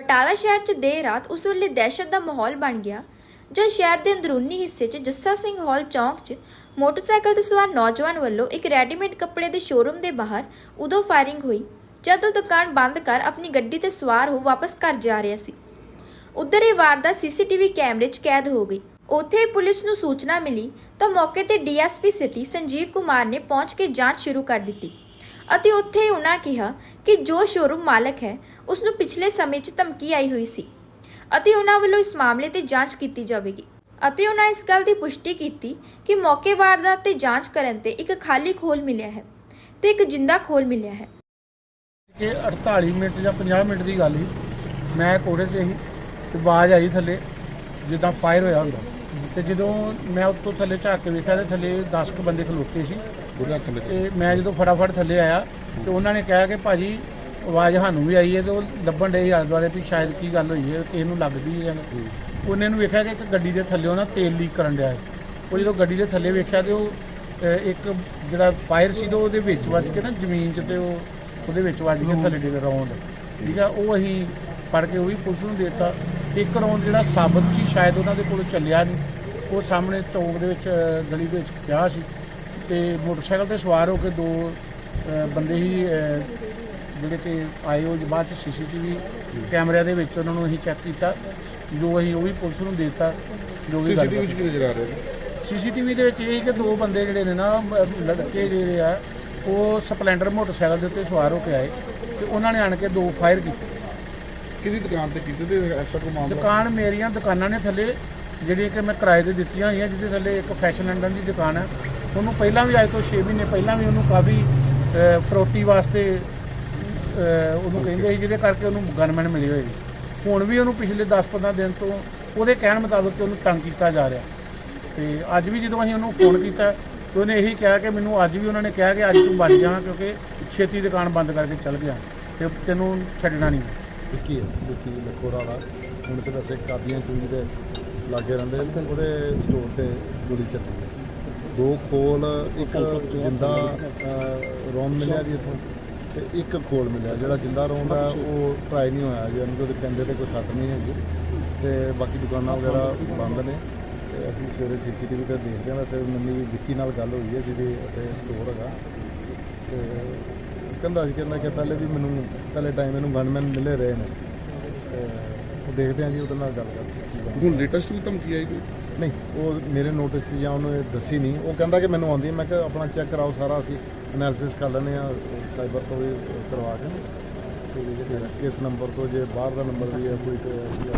ਬਟਾਲਾ ਸ਼ਹਿਰ 'ਚ ਦੇਰ ਰਾਤ ਉਸ ਵੇਲੇ ਦਹਿਸ਼ਤ ਦਾ ਮਾਹੌਲ ਬਣ ਗਿਆ ਜਦ ਸ਼ਹਿਰ ਦੇ ਅੰਦਰੂਨੀ ਹਿੱਸੇ 'ਚ ਜੱਸਾ ਸਿੰਘ ਹਾਲ ਚੌਂਕ 'ਚ ਮੋਟਰਸਾਈਕਲ ਤੇ ਸਵਾਰ ਨੌਜਵਾਨ ਵੱਲੋਂ ਇੱਕ ਰੈਡੀਮੇਡ ਕੱਪੜੇ ਦੇ ਸ਼ੋਰੂਮ ਦੇ ਬਾਹਰ ਉਦੋਂ ਫਾਇਰਿੰਗ ਹੋਈ, ਜਦ ਉਹ ਦੁਕਾਨ ਬੰਦ ਕਰ ਆਪਣੀ ਗੱਡੀ ਤੇ ਸਵਾਰ ਹੋ ਵਾਪਸ ਘਰ ਜਾ ਰਿਹਾ ਸੀ। ਉਧਰ ਇਹ ਵਾਰਦਾਤ ਸੀਸੀਟੀਵੀ ਕੈਮਰੇ 'ਚ ਕੈਦ ਹੋ ਗਈ। ਉੱਥੇ ਪੁਲਿਸ ਨੂੰ ਸੂਚਨਾ ਮਿਲੀ ਤਾਂ ਮੌਕੇ ਤੇ ਡੀਐਸਪੀ ਸਿਟੀ ਸੰਜੀਵ ਕੁਮਾਰ ਨੇ ਪਹੁੰਚ ਕੇ ਜਾਂਚ ਸ਼ੁਰੂ ਕਰ ਦਿੱਤੀ। ਅਤੇ ਉੱਥੇ ਹੀ ਉਹਨਾਂ ਕਿਹਾ ਕਿ ਜੋ ਸ਼ੋਰੂਮ ਮਾਲਕ ਹੈ ਉਸ ਨੂੰ ਪਿਛਲੇ ਸਮੇਂ 'ਚ ਧਮਕੀ ਆਈ ਹੋਈ ਸੀ ਅਤੇ ਉਹਨਾਂ ਵੱਲੋਂ ਇਸ ਮਾਮਲੇ ਤੇ ਜਾਂਚ ਕੀਤੀ ਜਾਵੇਗੀ। ਅਤੇ ਉਹਨਾਂ ਇਸ ਗੱਲ ਦੀ ਪੁਸ਼ਟੀ ਕੀਤੀ ਕਿ ਮੌਕੇ ਵਾਰਦਾਤ ਤੇ ਜਾਂਚ ਕਰਨ ਤੇ ਇੱਕ ਖਾਲੀ ਖੋਲ ਮਿਲਿਆ ਹੈ ਤੇ ਇੱਕ ਜਿੰਦਾ ਖੋਲ ਮਿਲਿਆ ਹੈ। ਕਿ 48 ਮਿੰਟ ਜਾਂ 50 ਮਿੰਟ ਦੀ ਗੱਲ ਸੀ। ਮੈਂ ਕੋੜੇ ਤੇ ਸੀ ਤੇ ਆਵਾਜ਼ ਆਈ ਥੱਲੇ, ਜਿੱਦਾਂ ਫਾਇਰ ਹੋਇਆ ਹੁੰਦਾ। ਤੇ ਜਦੋਂ ਮੈਂ ਉੱਤੋਂ ਥੱਲੇ ਝਾਕ ਕੇ ਵੇਖਿਆ ਤੇ ਥੱਲੇ 10 ਕੁ ਬੰਦੇ ਖਲੋਤੇ ਸੀ। ਤੇ ਮੈਂ ਜਦੋਂ ਫਟਾਫਟ ਥੱਲੇ ਆਇਆ ਤੇ ਉਹਨਾਂ ਨੇ ਕਿਹਾ ਕਿ ਭਾਜੀ ਆਵਾਜ਼ ਸਾਨੂੰ ਵੀ ਆਈ ਹੈ ਤੇ ਉਹ ਲੱਭਣ ਦੇ ਆਲੇ ਦੁਆਲੇ ਵੀ ਸ਼ਾਇਦ ਕੀ ਗੱਲ ਹੋਈ ਹੈ ਕਿਸੇ ਨੂੰ ਲੱਗਦੀ ਹੈ ਜਾਂ ਉਹਨੇ ਨੂੰ ਵੇਖਿਆ ਕਿ ਇੱਕ ਗੱਡੀ ਦੇ ਥੱਲੇ ਨਾ ਤੇਲ ਲੀਕ ਕਰਨ ਡਿਆ ਹੈ। ਉਹ ਜਦੋਂ ਗੱਡੀ ਦੇ ਥੱਲੇ ਵੇਖਿਆ ਤੇ ਉਹ ਇੱਕ ਜਿਹੜਾ ਫਾਇਰ ਸੀ ਤੇ ਉਹਦੇ ਵਿੱਚ ਵੱਜ ਕੇ ਨਾ ਜ਼ਮੀਨ 'ਚ ਤੇ ਉਹ ਉਹਦੇ ਵਿੱਚ ਵੱਜ ਕੇ ਥੱਲੇ ਡਿੱਗ ਰੌਂਡ। ਠੀਕ ਆ ਉਹ ਅਸੀਂ ਫੜ ਕੇ ਉਹ ਵੀ ਪੁਲਿਸ ਨੂੰ ਦੇ ਦਿੱਤਾ। ਇੱਕ ਰੌਂਡ ਜਿਹੜਾ ਸਾਬਤ ਸੀ ਸ਼ਾਇਦ ਉਹਨਾਂ ਦੇ ਕੋਲ ਚੱਲਿਆ ਨਹੀਂ। ਉਹ ਸਾਹਮਣੇ ਚੌਂਕ ਦੇ ਵਿੱਚ ਗਲੀ ਦੇ ਵਿੱਚ ਪਿਆ ਸੀ। ਤੇ ਮੋਟਰਸਾਈਕਲ ਤੇ ਸਵਾਰ ਹੋ ਕੇ ਦੋ ਅ, ਬੰਦੇ ਹੀ ਅ, ਜਿਹੜੇ ਕਿ ਆਏ ਉਹ ਬਾਅਦ ਚ ਸੀਸੀਟੀਵੀ ਕੈਮਰਿਆਂ ਦੇ ਵਿੱਚ ਉਹਨਾਂ ਨੂੰ ਅਸੀਂ ਚੈੱਕ ਕੀਤਾ ਜੋ ਅਸੀਂ ਉਹ ਵੀ ਪੁਲਿਸ ਨੂੰ ਦੇ ਦਿੱਤਾ ਜੋ ਵੀ ਸੀਸੀਟੀਵੀ ਚ ਕੀ ਨਜ਼ਰ ਆ ਰਿਹਾ ਜੀ? ਸੀਸੀਟੀਵੀ ਦੇ ਵਿੱਚ ਇਹ ਕਿ ਦੋ ਬੰਦੇ ਜਿਹੜੇ ਨੇ ਨਾ ਮ- ਲੜਕੇ ਜਿਹੜੇ ਆ ਉਹ ਸਪਲੈਂਡਰ ਮੋਟਰਸਾਈਕਲ ਦੇ ਉੱਤੇ ਸਵਾਰ ਹੋ ਕੇ ਆਏ ਤੇ ਉਹਨਾਂ ਨੇ ਆਣ ਕੇ ਦੋ ਫਾਇਰ ਕੀਤੇ। ਕਿਹਦੀ ਦੁਕਾਨ ਤੇ ਕੀਤੇ ਤੇ ਐਸਾ ਕੋਈ ਮਾਮਲਾ? ਦੁਕਾਨ ਮੇਰੀਆਂ ਦੁਕਾਨਾਂ ਨੇ ਥੱਲੇ ਜਿਹੜੀਆਂ ਕਿ ਮੈਂ ਕਿਰਾਏ ਤੇ ਦਿੱਤੀਆਂ ਹੋਈਆਂ ਜਿਹਦੇ ਥੱਲੇ ਇੱਕ ਫੈਸ਼ਨ ਲੰਡਨ ਦੀ ਦੁਕਾਨ ਹੈ ਉਹਨੂੰ ਪਹਿਲਾਂ ਵੀ ਅੱਜ ਤੋਂ 6 ਮਹੀਨੇ ਪਹਿਲਾਂ ਵੀ ਉਹਨੂੰ ਕਾਫੀ ਅ, ਫਰੋਤੀ ਵਾਸਤੇ ਉਹਨੂੰ ਕਹਿੰਦੇ ਸੀ ਜਿਹਦੇ ਕਰਕੇ ਉਹਨੂੰ ਗਨਮੈਨ ਮਿਲੇ ਹੋਏ ਸੀ। ਹੁਣ ਵੀ ਉਹਨੂੰ ਪਿਛਲੇ 10-15 ਦਿਨ ਤੋਂ ਉਹਦੇ ਕਹਿਣ ਮੁਤਾਬਕ ਉਹਨੂੰ ਤੰਗ ਕੀਤਾ ਜਾ ਰਿਹਾ। ਤੇ ਅੱਜ ਵੀ ਜਦੋਂ ਅਸੀਂ ਉਹਨੂੰ ਫੋਨ ਕੀਤਾ ਤੇ ਉਹਨੇ ਇਹੀ ਕਿਹਾ ਕਿ ਮੈਨੂੰ ਅੱਜ ਵੀ ਉਹਨਾਂ ਨੇ ਕਿਹਾ ਕਿ ਅੱਜ ਤੂੰ ਬਚ ਜਾਣਾ ਕਿਉਂਕਿ ਛੇਤੀ ਦੁਕਾਨ ਬੰਦ ਕਰਕੇ ਚੱਲ ਗਿਆ ਤੇ ਤੈਨੂੰ ਛੱਡਣਾ ਨਹੀਂ। ਵਿੱਕੀ ਵਿੱਕੀ ਲਖੋਰਾ ਵਾਲਾ ਹੁਣ ਤੇ ਵੈਸੇ ਕਾਦੀਆਂ ਚੂਈ ਦੇ ਲਾਗੇ ਰਹਿੰਦੇ ਨੇ ਤੇ ਉਹਦੇ ਸਟੋਰ ਤੇ ਗੋਲੀ ਚੱਲੀ ਹੈ। ਦੋ ਖੋਲ, ਇੱਕ ਜਿੰਦਾ ਰੋਮ ਮਿਲਿਆ ਜੀ ਇੱਥੋਂ ਤੇ ਇੱਕ ਖੋਲ ਮਿਲਿਆ। ਜਿਹੜਾ ਜਿੰਦਾ ਰੋਮ ਆ ਉਹ ਟਰਾਈ ਨਹੀਂ ਹੋਇਆ ਜੀ। ਉਹਨੂੰ ਉਹਦੇ ਕੰਡੇ ਤੇ ਕੋਈ ਸੱਟ ਨਹੀਂ ਹੈਗੀ। ਤੇ ਬਾਕੀ ਦੁਕਾਨਾਂ ਵਗੈਰਾ ਬੰਦ ਨੇ। ਤੇ ਅਸੀਂ ਸਵੇਰੇ ਸੀਸੀਟੀਵੀ ਤੇ ਦੇਖਦੇ ਹਾਂ। ਵੈਸੇ ਮੰਮੀ ਵਿੱਕੀ ਨਾਲ ਗੱਲ ਹੋਈ ਹੈ ਜਿਹਦੇ ਉੱਤੇ ਸਟੋਰ ਹੈਗਾ। ਤੇ ਕਹਿੰਦਾ ਸੀ ਕਹਿੰਦਾ ਕਿ ਪਹਿਲੇ ਵੀ ਮੈਨੂੰ, ਪਹਿਲੇ ਟਾਈਮ ਇਹਨੂੰ ਗਨਮੈਨ ਮਿਲੇ ਰਹੇ ਨੇ। ਤੇ ਦੇਖਦੇ ਹਾਂ ਜੀ ਉਹਦੇ ਨਾਲ ਗੱਲ ਕਰਦੇ ਹਾਂ ਹੁਣ ਲੇਟੈਸਟ ਵੀ ਧਮਕੀ ਆਈ ਕੋਈ? ਨਹੀਂ, ਉਹ ਮੇਰੇ ਨੋਟਿਸ 'ਚ ਜਾਂ ਉਹਨੂੰ ਇਹ ਦੱਸੀ ਨਹੀਂ। ਉਹ ਕਹਿੰਦਾ ਕਿ ਮੈਨੂੰ ਆਉਂਦੀ ਹੈ। ਮੈਂ ਕਿਹਾ, ਆਪਣਾ ਚੈੱਕ ਕਰਾਓ ਸਾਰਾ, ਅਸੀਂ ਐਨਾਲਿਸਿਸ ਕਰ ਲੈਂਦੇ ਆ ਸਾਈਬਰ ਤੋਂ ਵੀ ਕਰਵਾ ਕੇ ਤੇ ਕਿਸ ਨੰਬਰ ਤੋਂ ਜੇ ਬਾਹਰ ਦਾ ਨੰਬਰ ਵੀ ਹੈ, ਕੋਈ ਤੇ ਅਸੀਂ